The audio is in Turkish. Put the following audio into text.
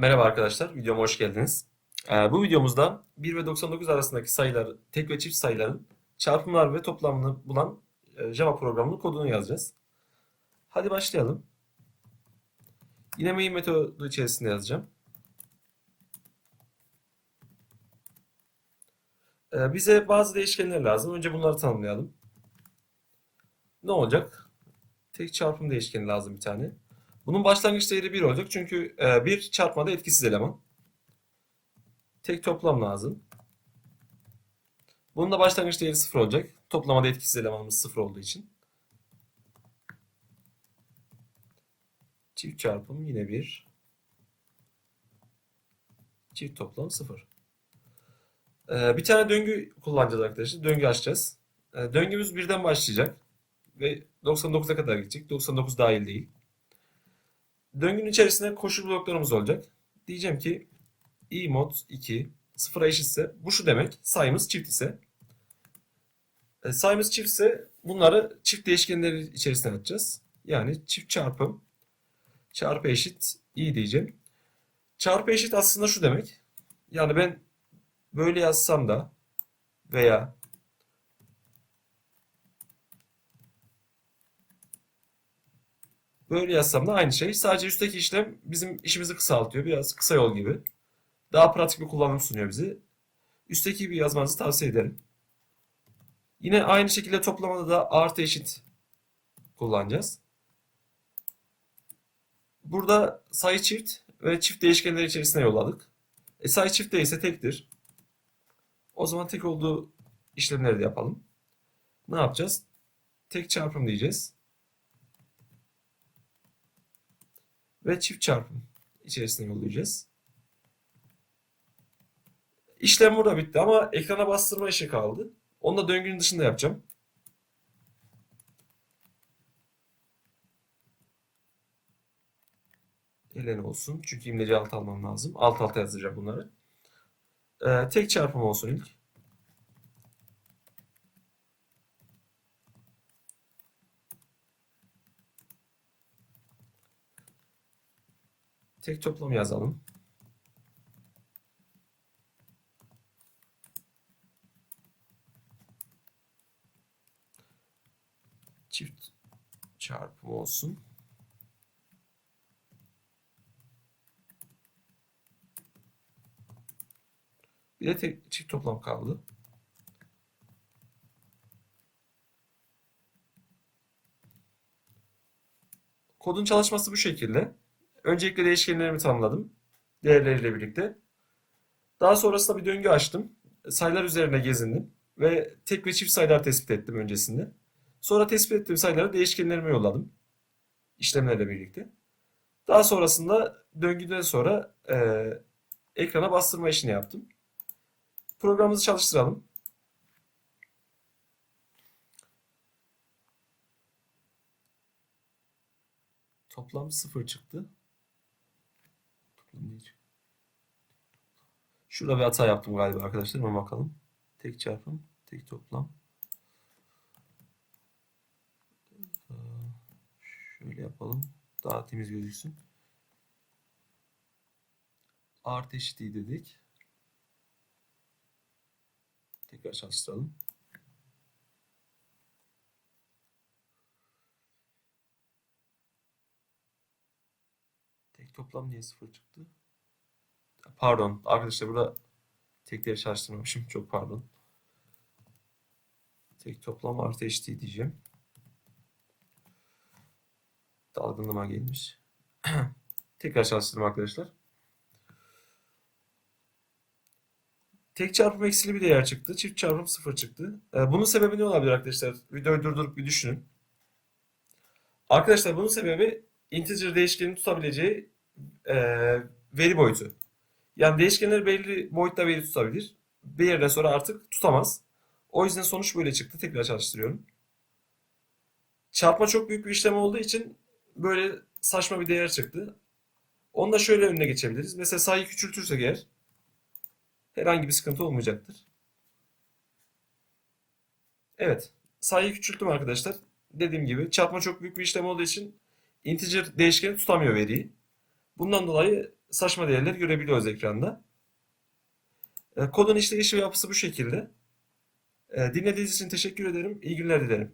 Merhaba arkadaşlar, videoma hoş geldiniz. Ee, bu videomuzda 1 ve 99 arasındaki sayılar, tek ve çift sayıların çarpımlar ve toplamını bulan e, Java programının kodunu yazacağız. Hadi başlayalım. Yine main metodu içerisinde yazacağım. Ee, bize bazı değişkenler lazım. Önce bunları tanımlayalım. Ne olacak? Tek çarpım değişkeni lazım bir tane. Bunun başlangıç değeri 1 olacak çünkü e, 1 çarpmada etkisiz eleman. Tek toplam lazım. Bunun da başlangıç değeri 0 olacak. Toplamada etkisiz elemanımız 0 olduğu için. Çift çarpım yine 1. Çift toplam 0. E, bir tane döngü kullanacağız arkadaşlar. Döngü açacağız. E, döngümüz birden başlayacak. Ve 99'a kadar gidecek. 99 dahil değil. Döngünün içerisinde koşul bloklarımız olacak. Diyeceğim ki i mod 2 sıfıra eşitse bu şu demek sayımız çift ise e, sayımız çift ise bunları çift değişkenleri içerisine atacağız. Yani çift çarpım çarpı eşit i diyeceğim. Çarpı eşit aslında şu demek. Yani ben böyle yazsam da veya Böyle yazsam da aynı şey. Sadece üstteki işlem bizim işimizi kısaltıyor. Biraz kısa yol gibi. Daha pratik bir kullanım sunuyor bize. Üstteki gibi yazmanızı tavsiye ederim. Yine aynı şekilde toplamada da artı eşit kullanacağız. Burada sayı çift ve çift değişkenler içerisine yolladık. E sayı çift değilse tektir. O zaman tek olduğu işlemleri de yapalım. Ne yapacağız? Tek çarpım diyeceğiz. Ve çift çarpım içerisine yollayacağız. İşlem burada bitti ama ekrana bastırma işi kaldı. Onu da döngünün dışında yapacağım. Elen olsun. Çünkü imleci alt almam lazım. Alt alta yazacağım bunları. Ee, tek çarpım olsun ilk. Tek toplam yazalım. Çift çarpım olsun. Bir de tek çift toplam kaldı. Kodun çalışması bu şekilde. Öncelikle değişkenlerimi tanımladım. Değerleriyle birlikte. Daha sonrasında bir döngü açtım. Sayılar üzerine gezindim. Ve tek ve çift sayılar tespit ettim öncesinde. Sonra tespit ettiğim sayıları değişkenlerime yolladım. İşlemlerle birlikte. Daha sonrasında döngüden sonra e, ekrana bastırma işini yaptım. Programımızı çalıştıralım. Toplam 0 çıktı. Şurada bir hata yaptım galiba arkadaşlar. Hemen bakalım. Tek çarpım, tek toplam. Şöyle yapalım. Daha temiz gözüksün. Artı eşitliği dedik. Tekrar çalıştıralım. Tek toplam niye sıfır çıktı? Pardon arkadaşlar burada tekleri çalıştırmamışım. Çok pardon. Tek toplam artı eşitliği diyeceğim. Dalgınlığıma gelmiş. Tekrar çalıştırdım arkadaşlar. Tek çarpım eksili bir değer çıktı. Çift çarpım sıfır çıktı. Ee, bunun sebebi ne olabilir arkadaşlar? Videoyu durdurup bir düşünün. Arkadaşlar bunun sebebi integer değişkenin tutabileceği e, veri boyutu. Yani değişkenler belli boyutta veri tutabilir. Bir yerden sonra artık tutamaz. O yüzden sonuç böyle çıktı. Tekrar çalıştırıyorum. Çarpma çok büyük bir işlem olduğu için böyle saçma bir değer çıktı. Onu da şöyle önüne geçebiliriz. Mesela sayıyı küçültürsek eğer herhangi bir sıkıntı olmayacaktır. Evet. Sayıyı küçülttüm arkadaşlar. Dediğim gibi çarpma çok büyük bir işlem olduğu için integer değişkeni tutamıyor veriyi. Bundan dolayı saçma değerler görebiliyoruz ekranda. E, kodun işleyişi ve yapısı bu şekilde. E, dinlediğiniz için teşekkür ederim. İyi günler dilerim.